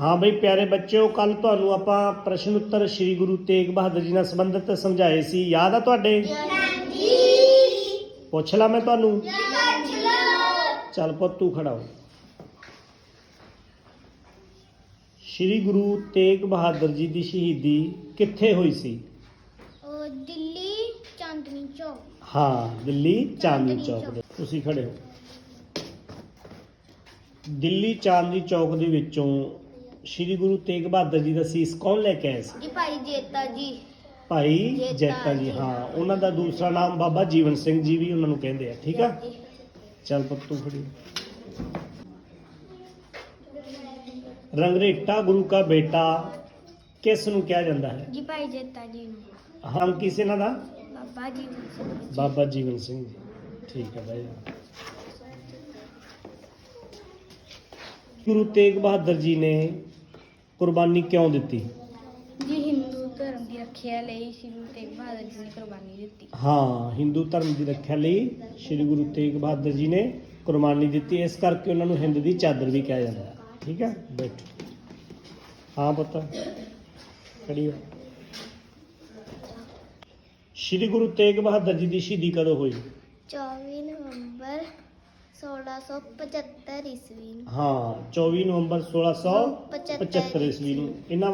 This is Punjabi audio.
ਹਾਂ ਬਈ ਪਿਆਰੇ ਬੱਚਿਓ ਕੱਲ ਤੁਹਾਨੂੰ ਆਪਾਂ ਪ੍ਰਸ਼ਨ ਉੱਤਰ ਸ੍ਰੀ ਗੁਰੂ ਤੇਗ ਬਹਾਦਰ ਜੀ ਨਾਲ ਸੰਬੰਧਿਤ ਸਮਝਾਏ ਸੀ। ਯਾਦ ਆ ਤੁਹਾਡੇ? ਪੁੱਛ ਲਾ ਮੈਂ ਤੁਹਾਨੂੰ। ਚੱਲ ਪੁੱਤ, ਤੂੰ ਖੜਾ ਹੋ। ਸ੍ਰੀ ਗੁਰੂ ਤੇਗ ਬਹਾਦਰ ਜੀ ਦੀ ਸ਼ਹੀਦੀ ਕਿੱਥੇ ਹੋਈ ਸੀ? ਦਿੱਲੀ ਚਾਂਦਨੀ ਚੌਕ ਹਾਂ, ਦਿੱਲੀ ਚਾਂਦਨੀ ਚੌਕ। ਦੇ। ਤੁਸੀਂ ਖੜੇ ਹੋ। ਦਿੱਲੀ ਚਾਂਦਨੀ ਚੌਕ ਦੇ ਵਿੱਚੋਂ ਸ੍ਰੀ ਗੁਰੂ ਤੇਗ ਬਹਾਦਰ ਜੀ ਦਾ ਸੀਸ ਕੌਣ ਲੈ ਕੇ ਆਇਆ ਸੀ? ਜੀ ਭਾਈ ਜੇਤਾ ਜੀ। ਭਾਈ ਜੈਤਾ ਜੈਤਾ ਜੀ ਜੀ। ਹਾਂ ਉਹਨਾਂ ਦਾ ਦੂਸਰਾ ਨਾਮ ਬਾਬਾ ਜੀਵਨ ਸਿੰਘ ਜੀ ਵੀ ਉਹਨਾਂ ਨੂੰ ਕਹਿੰਦੇ ਆ ਠੀਕ ਆ? ਚੱਲ ਪੁੱਤ ਹੋ। ਰੰਗਰੇਟਾ ਗੁਰੂ ਕਾ ਬੇਟਾ ਕਿਸ ਨੂੰ ਕਿਹਾ ਜਾਂਦਾ ਹੈ? ਜੀ ਭਾਈ ਜੇਤਾ ਜੀ ਨੂੰ। ਹਾਂ ਕਿਸ ਇਹਨਾਂ ਦਾ? ਬਾਬਾ ਜੀ। ਨੂੰ ਬਾਬਾ ਜੀਵਨ ਸਿੰਘ ਜੀ। ਠੀਕ ਹੈ ਭਾਈ। ਗੁਰੂ ਤੇਗ ਬਹਾਦਰ ਜੀ ਨੇ ਕੁਰਬਾਨੀ ਕਿਉਂ ਦਿੱਤੀ? ਜੀ ਹਿੰਦੂ ਧਰਮ ਦੀ ਰੱਖਿਆ ਲਈ ਸ਼੍ਰੀ ਤੇਗ ਬਹਾਦਰ ਜੀ ਨੇ ਕੁਰਬਾਨੀ ਦਿੱਤੀ। ਹਾਂ ਹਿੰਦੂ ਧਰਮ ਦੀ ਰੱਖਿਆ ਲਈ ਸ੍ਰੀ ਗੁਰੂ ਤੇਗ ਬਹਾਦਰ ਜੀ ਨੇ ਕੁਰਬਾਨੀ ਦਿੱਤੀ। ਇਸ ਕਰਕੇ ਉਹਨਾਂ ਨੂੰ ਹਿੰਦ ਦੀ ਚਾਦਰ ਵੀ ਕਿਹਾ ਜਾਂਦਾ ਹੈ। ਠੀਕ ਹੈ? ਬੈਠੋ। ਹਾਂ ਪੁੱਤ। ਖੜੀ ਹੋ। ਸ੍ਰੀ ਗੁਰੂ ਤੇਗ ਬਹਾਦਰ ਜੀ ਦੀ ਸ਼ਹੀਦੀ ਕਦੋਂ ਹੋਈ? 24 ਨਵੰਬਰ 1675 ਈਸਵੀ ਨੂੰ। ਹਾਂ 24 ਨਵੰਬਰ 1675 ਈਸਵੀ ਨੂੰ। ਇਹਨਾਂ